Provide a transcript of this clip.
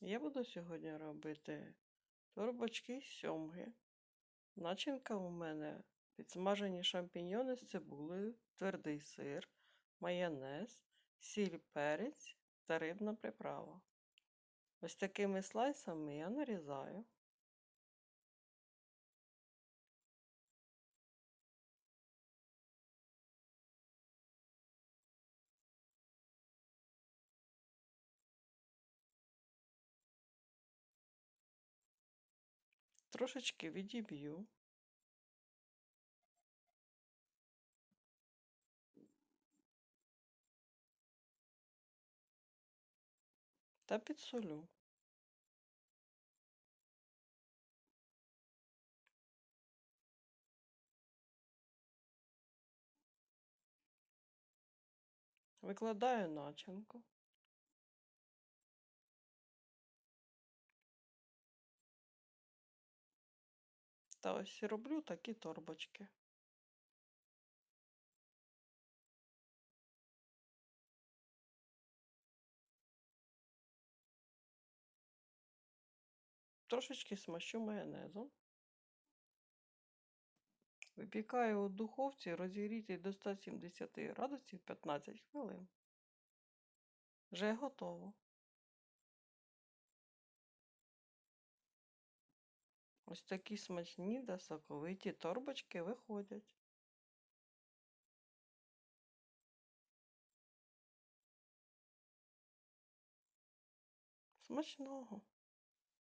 Я буду сьогодні робити торбочки з сьомги. Начинка у мене підсмажені шампіньйони з цибулею, твердий сир, майонез, сіль, перець та рибна приправа. Ось такими слайсами я нарізаю. Трошечки відіб'ю. Та підсолю. Викладаю начинку. Та ось роблю такі торбочки. Трошечки смащу майонезом. Випікаю у духовці розігрітій до 170 градусів 15 хвилин. Вже готово. Ось такі смачні та соковиті торбочки виходять. Смачного!